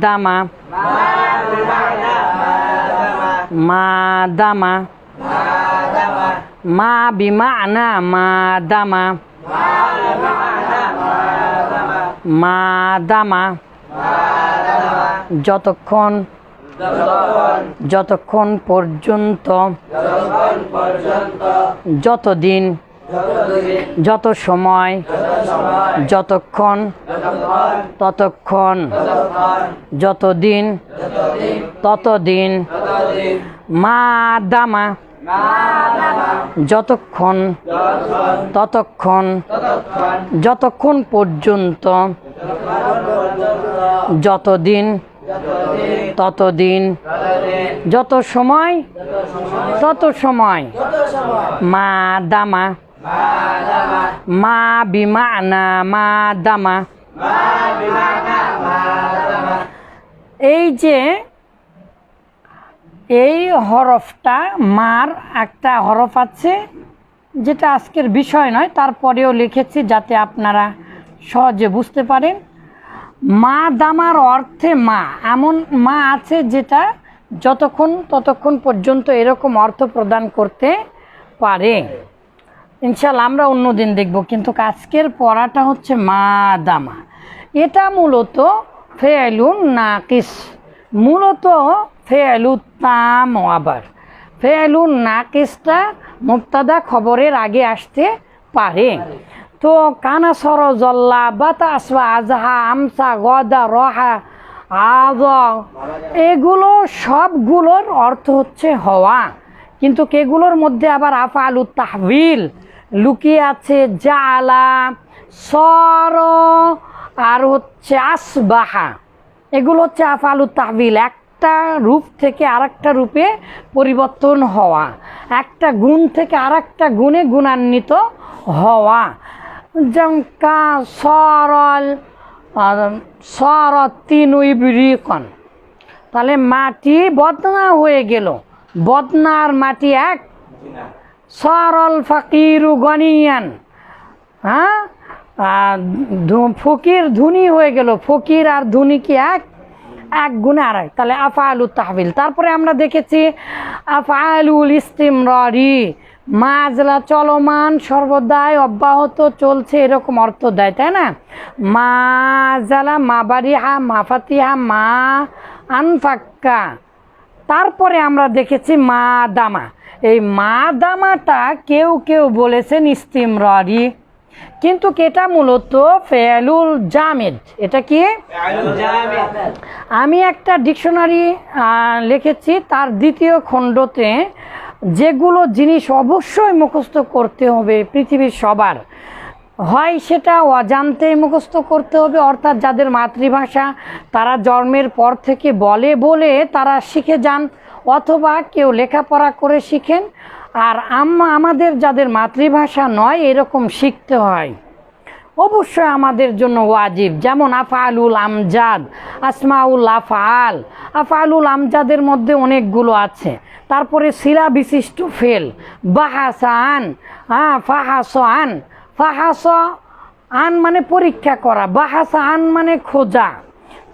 দামা মা দামা মা বিমানা মা দামা মা দামা যতক্ষণ যতক্ষণ পর্যন্ত যতদিন যত সময়, যতক্ষণ, ততক্ষণ, যতদিন, ততদিন, মা দামা, যতক্ষণ, ততক্ষণ, যতক্ষণ পর্যন্ত, যতদিন, ততদিন, যত সময়, তত সময়, মা দামা মা বিমানা, মা দামা। এই যে, এই হরফটা, মার একটা হরফ আছে, যেটা আজকের বিষয় নয়, তারপরেও লিখেছি যাতে আপনারা সহজে বুঝতে পারেন। মা দামার অর্থে মা, এমন মা আছে যেটা যতক্ষণ ততক্ষণ পর্যন্ত এরকম অর্থ প্রদান করতে পারে। ইনশাল্লাহ আমরা অন্যদিন দেখব, কিন্তু আজকের পড়াটা হচ্ছে মা দামা এটা মূলত ফেলুন নাকিস, মূলত ফেলু তাম আবার। ফেলুন নাকিসটা মুক্তাদা খবরের আগে আসতে পারে। তো কানা সর জল্লা বাতাস আজহা আমসা গদা রহা আজ। এগুলো সবগুলোর অর্থ হচ্ছে হওয়া। কিন্তু কেগুলোর মধ্যে আবার আফালু তাহবিল লুকিয়ে আছে জালা, সর, আর হচ্ছে আসবাহা। এগুলো হচ্ছে আফালু তাহবিল, একটা রূপ থেকে আরেকটা রূপে পরিবর্তন হওয়া, একটা গুণ থেকে আরেকটা গুণে গুণান্বিত হওয়া। যেমন কা সরল সরতিনুইবরিকন তাহলে মাটি বদনা হয়ে গেল। বদনার মাটি এক। সরল ফকিরু গনিয়ান। হ্যাঁ? ফকির ধুনি হয়ে গেল। ফকির আর ধুনি কি এক? এক গুণে আর এক তাহলে আফালু তাহবিল। তারপরে আমরা দেখেছি আফালুল ইস্তিমরি মাজলা চলমান, সর্বদাই অব্যাহত চলছে, এরকম অর্থ দেয়, তাই না? মাজালা মা বাড়িহা মা ফাতিহা, মা আনফাক্কা। তারপরে আমরা দেখেছি মা দামা। এই মা দামাটা কেউ কেউ বলেছেন ইস্তিমরি কিন্তু এটা মূলত ফেলুল জামেদ। এটা কি? আমি একটা ডিকশনারি লিখেছি তার দ্বিতীয় খণ্ডতে যেগুলো জিনিস অবশ্যই মুখস্থ করতে হবে পৃথিবীর সবার। হয় সেটা অজান্তে মুখস্থ করতে হবে, অর্থাৎ যাদের মাতৃভাষা তারা জন্মের পর থেকে বলে বলে তারা শিখে যান, অথবা কেউ লেখাপড়া করে শিখেন। আর আম- আমাদের যাদের মাতৃভাষা নয়, এরকম শিখতে হয়। অবশ্যই আমাদের জন্য ওয়াজিব, যেমন আফালুল আমজাদ, আসমাউল আফাল আফালুল আমজাদের মধ্যে অনেকগুলো আছে। তারপরে শিলা বিশিষ্ট ফেল, বাহাসান হ্যাঁ ফাহাস আন ফাহাস আন মানে পরীক্ষা করা, বাহাসা আন মানে খোঁজা।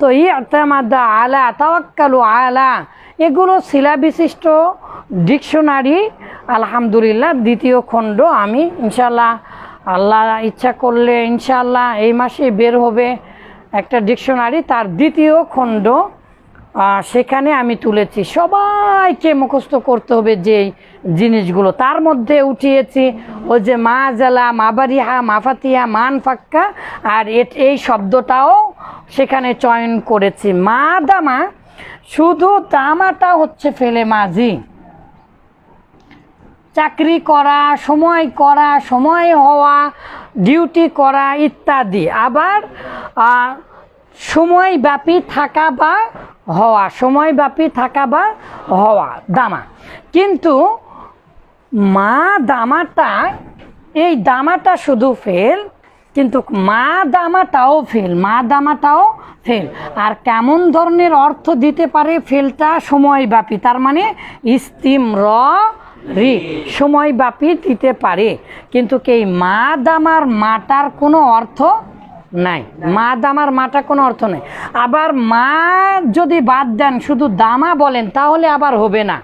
তো ইতামাদা আলা, তাওয়াক্কালু আলা, এগুলো শিলা বিশিষ্ট ডিকশনারি, আলহামদুলিল্লাহ, দ্বিতীয় খণ্ড আমি ইনশাল্লাহ আল্লাহ ইচ্ছা করলে ইনশাল্লাহ এই মাসে বের হবে একটা ডিকশনারি, তার দ্বিতীয় খণ্ড সেখানে আমি তুলেছি। সবাইকে মুখস্থ করতে হবে যে জিনিসগুলো। তার মধ্যে উঠিয়েছি ওই যে মা জালা, মা বাড়িহা মাফাতিহা মান ফাক্কা, আর এই শব্দটাও সেখানে চয়ন করেছি। মা দামা শুধু দামাটা হচ্ছে ফেলে মাঝি। চাকরি করা, সময় করা, সময় হওয়া, ডিউটি করা ইত্যাদি। আবার আহ, সময়ব্যাপী থাকা বা হওয়া সময়ব্যাপী থাকা বা হওয়া দামা। কিন্তু মা দামাটা এই দামাটা শুধু ফেল কিন্তু মা দামাটাও ফেল মা দামাটাও ফেল আর কেমন ধরনের অর্থ দিতে পারে ফেলটা সময়ব্যাপী তার মানে ইস্তিম র রি সময়ব্যাপী দিতে পারে। কিন্তু এই মা দামার মাটার কোনো অর্থ নাই। মা দামার মাটা কোনো অর্থ নেই। আবার মা যদি বাদ দেন, শুধু দামা বলেন, তাহলে আবার হবে না।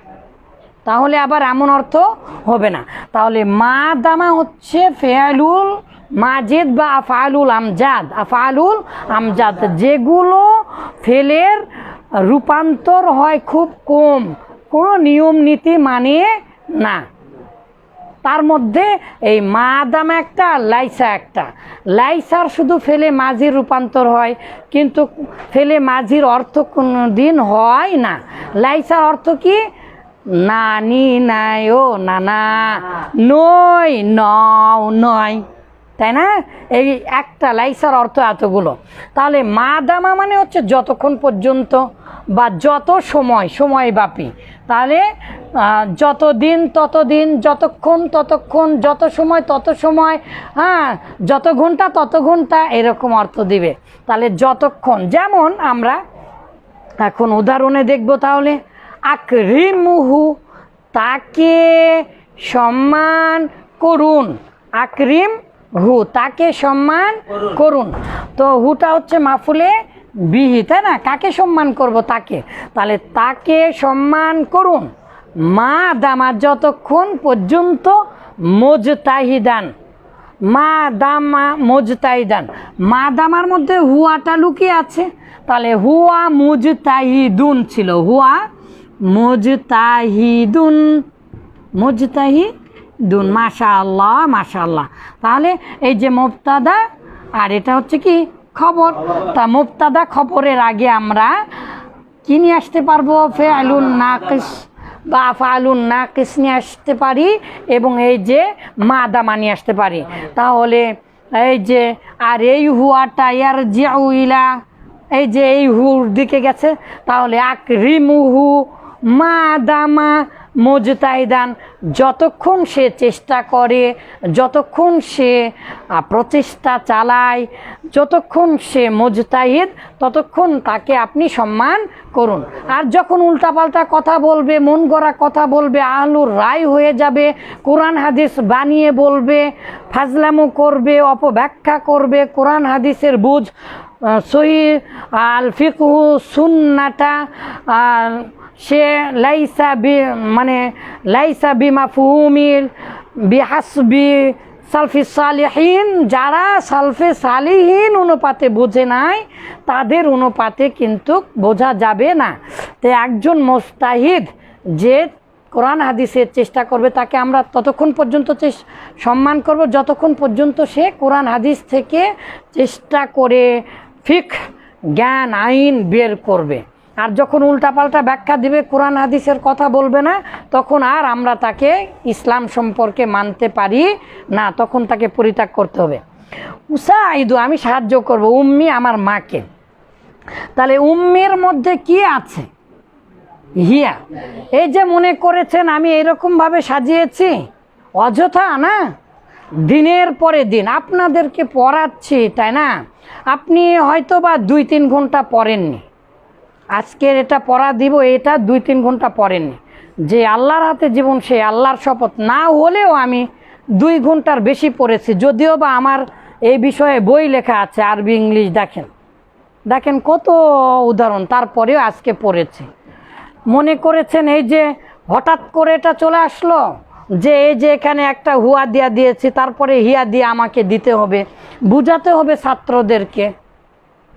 তাহলে আবার এমন অর্থ হবে না। তাহলে মা দামা হচ্ছে ফেয়ালুল মাজেদ বা আফালুল আমজাদ। আফালুল আমজাদ, যেগুলো ফেলের রূপান্তর হয় খুব কম। কোনো নিয়ম, নীতি মানে না। তার মধ্যে এই মা দাম একটা, লাইসা একটা। লাইসার শুধু ফেলে মাঝির রূপান্তর হয়, কিন্তু ফেলে মাঝির অর্থ কোনো দিন হয় না। লাইসার অর্থ কি? নানি নাই ও নানা, নই নও নয়। তাই না? এই একটা লাইসার অর্থ এতগুলো। তাহলে মা দামা মানে হচ্ছে যতক্ষণ পর্যন্ত বা যত সময় সময়ব্যাপী তাহলে যত দিন তত দিন যতক্ষণ ততক্ষণ যত সময় তত সময় হ্যাঁ যত ঘণ্টা তত ঘণ্টা এরকম অর্থ দিবে। তাহলে যতক্ষণ যেমন আমরা এখন উদাহরণে দেখব তাহলে আকরিমুহু তাকে সম্মান করুন। আকরিম হু তাকে সম্মান করুন। তো হুটা হচ্ছে মাফুলে বিহি, তাই না? কাকে সম্মান করব তাকে? তাহলে তাকে সম্মান করুন। মা দামা যতক্ষণ পর্যন্ত মোজতাহিদান। মা দামা মোজতাহিদান। মা দামার মধ্যে হুয়াটা লুকিয়ে আছে। তাহলে হুয়া মুজতাহিদুন ছিল। হুয়া মুজতাহিদুন। মুজতাহিদুন। মাশা আল্লাহ মাশা আল্লাহ তাহলে এই যে মুবতাদা, আর এটা হচ্ছে কি? খবর। তা মুবতাদা খবরের আগে আমরা কি নিয়ে আসতে পারব? ফেআলুন নাকিস বা ফালুন নাকিস নিয়ে আসতে পারি এবং এই যে মা দামা নিয়ে আসতে পারি। তাহলে এই যে, আর এই হুয়াটা ইয়ার জিউইলা এই যে এই হুর দিকে গেছে, তাহলে আক রিমুহু মা দামা মজতাইদান যতক্ষণ সে চেষ্টা করে, যতক্ষণ সে প্রচেষ্টা চালায়, যতক্ষণ সে মজতাহিদ, ততক্ষণ তাকে আপনি সম্মান করুন। আর যখন উল্টাপাল্টা কথা বলবে, মন গড়া কথা বলবে আলুর রায় হয়ে যাবে, কোরআন হাদিস বানিয়ে বলবে, ফাজলামো করবে, অপব্যাখ্যা করবে, কোরআন হাদিসের বুঝ সহি, আল ফিকহু, সুন্নাটা সে লাইসা বি মানে লাইসা বিমা ফুমিল, বিহাসবি সালফি সালিহীন, যারা সালফে সালিহীন অনুপাতে বোঝে নাই, তাদের অনুপাতে কিন্তু বোঝা যাবে না। তো একজন মোস্তাহিদ যে কোরআন হাদিসের চেষ্টা করবে, তাকে আমরা ততক্ষণ পর্যন্ত সম্মান করব। যতক্ষণ পর্যন্ত সে কোরআন হাদিস থেকে চেষ্টা করে ফিক জ্ঞান, আইন বের করবে। আর যখন উল্টাপাল্টা ব্যাখ্যা দিবে, কোরআন হাদিসের কথা বলবে না, তখন আর আমরা তাকে ইসলাম সম্পর্কে মানতে পারি না, তখন তাকে পরিত্যাগ করতে হবে। উষা আইদু আমি সাহায্য করব, উম্মি আমার মাকে। তাহলে উম্মির মধ্যে কি আছে? হিয়া। এই যে মনে করেছেন, আমি এরকমভাবে সাজিয়েছি, অযথা না? দিনের পরে দিন, আপনাদেরকে পড়াচ্ছি, তাই না? আপনি হয়তো বা দুই তিন ঘণ্টা পড়েননি। আজকের এটা পড়া দিব, এটা দুই তিন ঘণ্টা পড়েননি। যে আল্লাহর হাতে জীবন, সে আল্লাহর শপথ না হলেও আমি দুই ঘণ্টার বেশি পড়েছি। যদিও বা আমার এই বিষয়ে বই লেখা আছে, আরবি, ইংলিশ, দেখেন। দেখেন কত উদাহরণ, তারপরেও আজকে পড়েছি। মনে করেছেন এই যে হঠাৎ করে এটা চলে আসলো? যে এই যে এখানে একটা হুয়া দিয়া দিয়েছি, তারপরে হিয়া দিয়ে আমাকে দিতে হবে, বুঝাতে হবে ছাত্রদেরকে।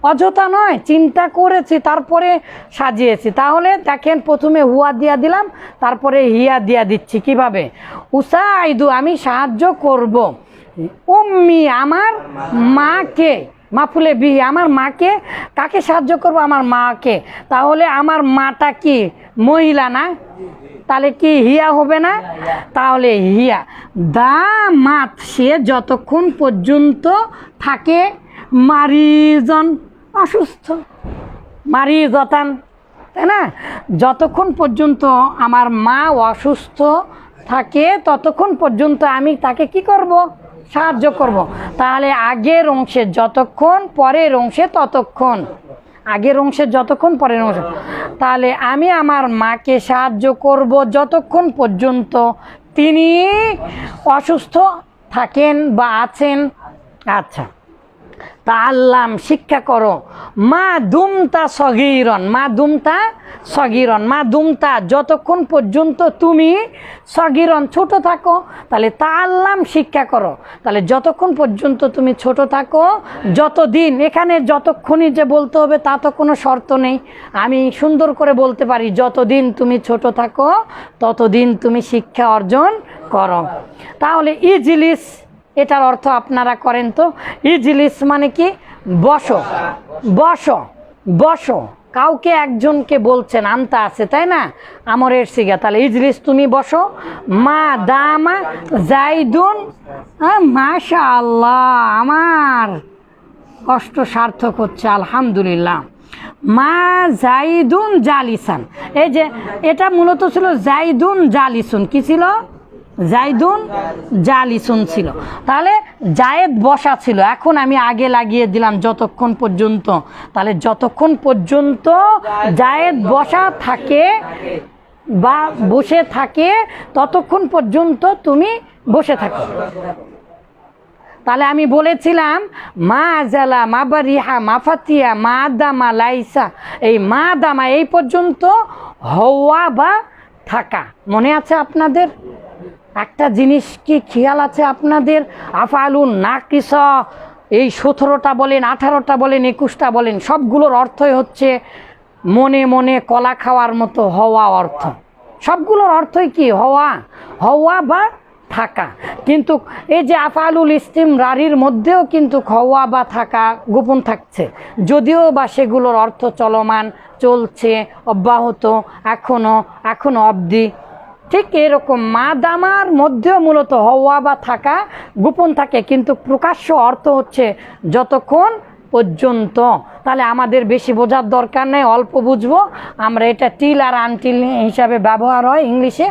অযথা নয়, চিন্তা করেছি, তারপরে সাজিয়েছি। তাহলে দেখেন, প্রথমে হুয়া দিয়া দিলাম, তারপরে হিয়া দিয়া দিচ্ছি। কীভাবে? উষা আইদু আমি সাহায্য করব। উম্মি, আমার মাকে, মাফুলে বি আমার মাকে কাকে সাহায্য করব? আমার মাকে। তাহলে আমার মাটা কি? মহিলা না? তাহলে কি হিয়া হবে না? তাহলে হিয়া। দা মাত সে যতক্ষণ পর্যন্ত থাকে, মারিজন। অসুস্থ। মারিজতান তাই না? যতক্ষণ পর্যন্ত আমার মা অসুস্থ থাকে, ততক্ষণ পর্যন্ত আমি তাকে কি করব? সাহায্য করব। তাহলে আগের অংশে যতক্ষণ, পরের অংশে ততক্ষণ। আগের অংশে যতক্ষণ, পরের অংশে। তাহলে আমি আমার মাকে সাহায্য করব যতক্ষণ পর্যন্ত তিনি অসুস্থ থাকেন বা আছেন। আচ্ছা। তা আল্লাম শিক্ষা করো। মা দুমতা সগিরন, মা দুমতা সগিরন, মা দুমতা যতক্ষণ পর্যন্ত তুমি সগিরন ছোট থাকো, তাহলে তা আল্লাম শিক্ষা করো। তাহলে যতক্ষণ পর্যন্ত তুমি ছোট থাকো, যতদিন, এখানে যতক্ষণই যে বলতে হবে তা তো কোনো শর্ত নেই। আমি সুন্দর করে বলতে পারি, যতদিন তুমি ছোট থাকো, ততদিন তুমি শিক্ষা অর্জন করো। তাহলে ইজিলিস এটার অর্থ আপনারা করেন তো, ইজলিস মানে কি? বসো বসো বসো। কাউকে একজনকে বলছেন, আনতা আছে, তাই না? আমরের সিগা তাহলে ইজলিস তুমি বসো। মা দামা জাইদুন মাশা আল্লাহ আমার কষ্ট সার্থক হচ্ছে, আলহামদুলিল্লাহ। মা জাইদুন জালিসান, এই যে, এটা মূলত ছিল জাইদুন জালিসুন, কি ছিল? জাইদুন জালিসুন ছিল। তাহলে জায়েদ বসা ছিল। এখন আমি আগে লাগিয়ে দিলাম যতক্ষণ পর্যন্ত। তাহলে যতক্ষণ পর্যন্ত জায়েদ বসা থাকে বা বসে থাকে, ততক্ষণ পর্যন্ত তুমি বসে থাকো। তাহলে আমি বলেছিলাম, মা জালা, মা বারিহা, মা ফাতিয়া, মা দামা লাইসা। এই মা দামা এই পর্যন্ত হওয়া বা থাকা। মনে আছে আপনাদের? একটা জিনিস কি খেয়াল আছে আপনাদের? আফালুন না কিস এই সতেরোটা বলেন, আঠারোটা বলেন, একুশটা বলেন, সবগুলোর অর্থই হচ্ছে মনে মনে কলা খাওয়ার মতো হওয়া অর্থ। সবগুলোর অর্থই কি? হওয়া। হওয়া বা থাকা। কিন্তু এই যে আফালুল ইস্তিম রারির মধ্যেও কিন্তু হওয়া বা থাকা গোপন থাকছে। যদিও বা সেগুলোর অর্থ চলমান, চলছে, অব্যাহত এখনও এখনও অবধি ঠিক এরকম মা দামার মধ্যেও মূলত হওয়া বা থাকা গোপন থাকে, কিন্তু প্রকাশ্য অর্থ হচ্ছে যতক্ষণ পর্যন্ত। তাহলে আমাদের বেশি বোঝার দরকার নেই, অল্প বুঝব। আমরা এটা টিল আর আনটিল হিসাবে ব্যবহার হয় ইংলিশে।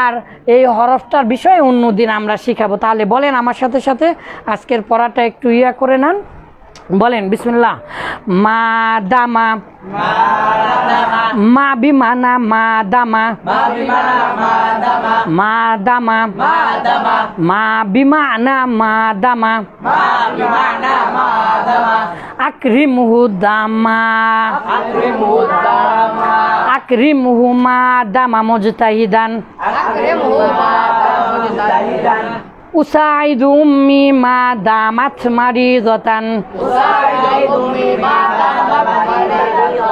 আর এই হরফটার বিষয়ে অন্যদিন আমরা শিখাবো। তাহলে বলেন আমার সাথে সাথে, আজকের পড়াটা একটু ইয়া করে নেন। বলেন, বিসমুল্লাহ। মা দামা মা বিমানা মা দামা মা দামা মা বিমানা মা দামা আকরিমহু দামা। আকরিমহু মা দামা মুজতাহিদান। أساعد أمي ما دامت مريضة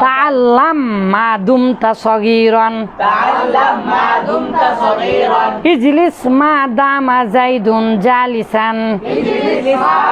تعلم ما دمت صغيرا تعلم ما دمت صغيرا اجلس ما دام زيد جالسا اجلس ما